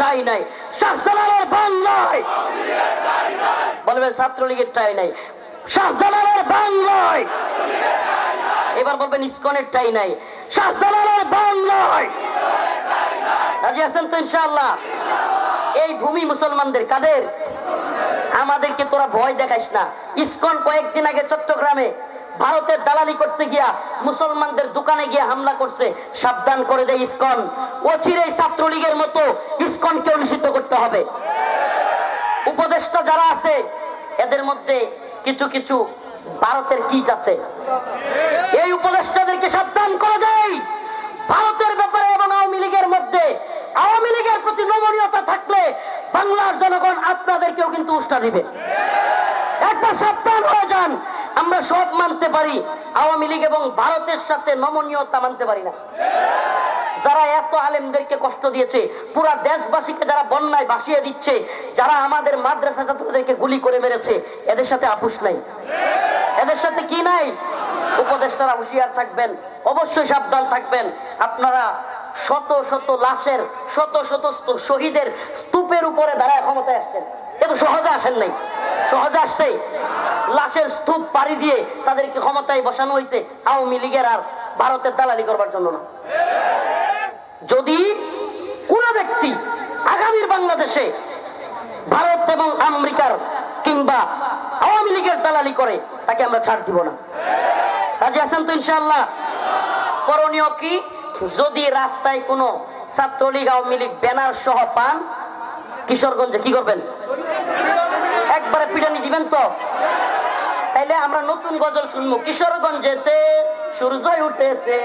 ঠাই নাই। শাহজালালের বাংলায় বলবেন ছাত্রলীগের ঠাই নাই। শাহজালালের বাংলায় এবার বলবেন ইসকনের ঠাই নাই। শাহজালালের বাংলায় রাজি আছেন তো ইনশাআল্লাহ? এই ভূমি মুসলমানদের কাদের? আমাদেরকে তোরা ভয় দেখাইস না। ইস্কন কয়েকদিন আগে চট্টগ্রামে ভারতের দালালি করতে গিয়া মুসলমানদের দোকানে গিয়ে হামলা করছে, সাবধান করে দেয় ইসকন। অচিরেই ছাত্রলীগের মতো ইসকনকে নিষিদ্ধ করতে হবে। উপদেষ্টা যারা আছে, এদের মধ্যে কিছু কিছু ভারতের কিট আছে। এই উপদেষ্টাদেরকে সাবধান করে দেয় ভারতের ব্যাপারে এবং আওয়ামী লীগের মধ্যে, আওয়ামী লীগের প্রতি নমনীয়তা থাকলে বাংলার জনগণ আপনাদেরকেও কিন্তু উষ্টা দিবে। সাবধান হয়ে যান, আমরা সব মানতে পারি, আওয়ামী লীগ এবং ভারতের সাথে নমনীয়তা মানতে পারি না। যারা এত আলেমদেরকে কষ্ট দিয়েছে, পুরা দেশবাসীকে যারা বন্যায় ভাসিয়ে দিচ্ছে, যারা আমাদের মাদ্রাসা ছাত্রদেরকে গুলি করে মেরেছে, এদের সাথে আপুস নাই। এদের সাথে কি নাই? উপদেষ্টারা হুঁশিয়ার থাকবেন, অবশ্যই সাবধান থাকবেন। আপনারা শত শত লাশের, শত শত শহীদের স্তূপের উপরে দাঁড়ায় ক্ষমতায় আসছেন। এ তো সহজে আসেন নাই। সহজে আসছে। লাশের স্তূপ পাড়ি দিয়ে তাদেরকে ক্ষমতায় বসানো হয়েছে আওয়ামী লীগের আর ভারতের দালালি করবার জন্য না। যদি কোন ব্যক্তি আগামীর বাংলাদেশে ভারত এবং আমেরিকার কিংবা আওয়ামী লীগের দালালি করে, তাকে আমরা ছাড় দিব না। কাজে আছেন তো ইনশাল্লাহ করণীয় কি? যদি রাস্তায় কোনো ছাত্রলীগ, আওয়ামী লীগ, ব্যানার সহ পান, কিশোরগঞ্জে কি করবেন? একবারে পিটানি দিবেন তো? তাইলে আমরা নতুন গজল শুনব। কিশোরগঞ্জেতে সূর্যই উঠেছে।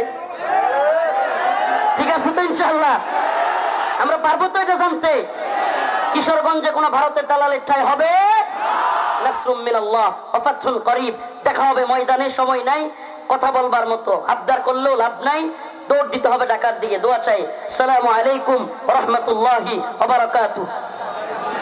ঠিক আছে তো ইনশাল্লাহ আমরা পারব তো এটা জানতে? কিশোরগঞ্জে কোনো ভারতের দালালের ঠাই হবে? দেখা হবে, ময়দানে সময় নাই, কথা বলবার মতো। আবদার করলেও লাভ নাই। দৌড় দিতে হবে ঢাকার দিকে। দোয়া চাই। সালামু আলাইকুম রহমতুল্লাহি